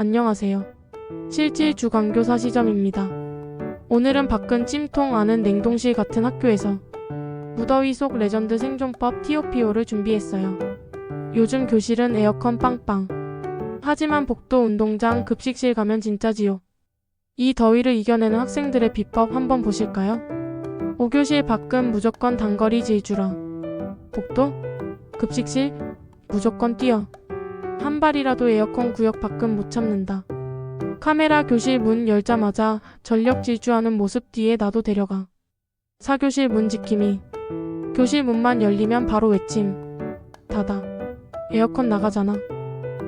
안녕하세요. 실질 주간교사 시점입니다. 오늘은 밖은 찜통 안은 냉동실 같은 학교에서 무더위 속 레전드 생존법 TOPO를 준비했어요. 요즘 교실은 에어컨 빵빵. 하지만 복도 운동장 급식실 가면 진짜지요. 이 더위를 이겨내는 학생들의 비법 한번 보실까요? 5교실 밖은 무조건 단거리 질주라. 복도? 급식실? 무조건 뛰어. 한 발이라도 에어컨 구역 밖은 못 참는다. 카메라 교실 문 열자마자 전력 질주하는 모습 뒤에 나도 데려가. 4교실 문 지킴이. 교실 문만 열리면 바로 외침. 닫아. 에어컨 나가잖아.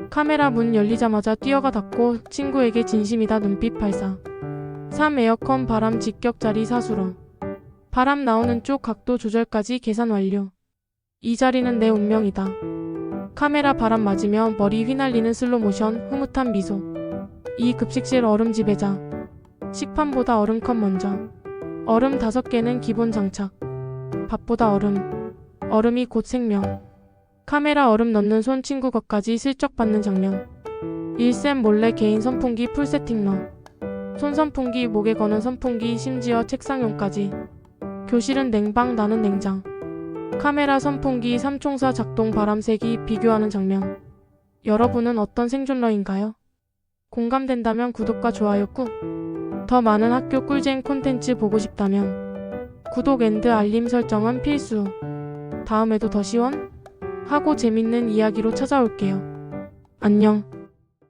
카메라 문 열리자마자 뛰어가 닫고 친구에게 진심이다 눈빛 발사. 3. 에어컨 바람 직격자리 사수로. 바람 나오는 쪽 각도 조절까지 계산 완료. 이 자리는 내 운명이다. 카메라 바람 맞으며 머리 휘날리는 슬로모션 흐뭇한 미소. 이 급식실 얼음 지배자. 식판보다 얼음컵 먼저. 얼음 다섯 개는 기본 장착. 밥보다 얼음. 얼음이 곧 생명. 카메라 얼음 넣는 손 친구 것까지 슬쩍 받는 장면. 일쌤 몰래 개인 선풍기 풀 세팅 넣. 손 선풍기 목에 거는 선풍기 심지어 책상용까지. 교실은 냉방 나는 냉장. 카메라 선풍기 삼총사 작동 바람색이 비교하는 장면. 여러분은 어떤 생존러인가요? 공감된다면 구독과 좋아요 꾹. 더 많은 학교 꿀잼 콘텐츠 보고 싶다면 구독 앤드 알림 설정은 필수. 다음에도 더 시원? 하고 재밌는 이야기로 찾아올게요. 안녕.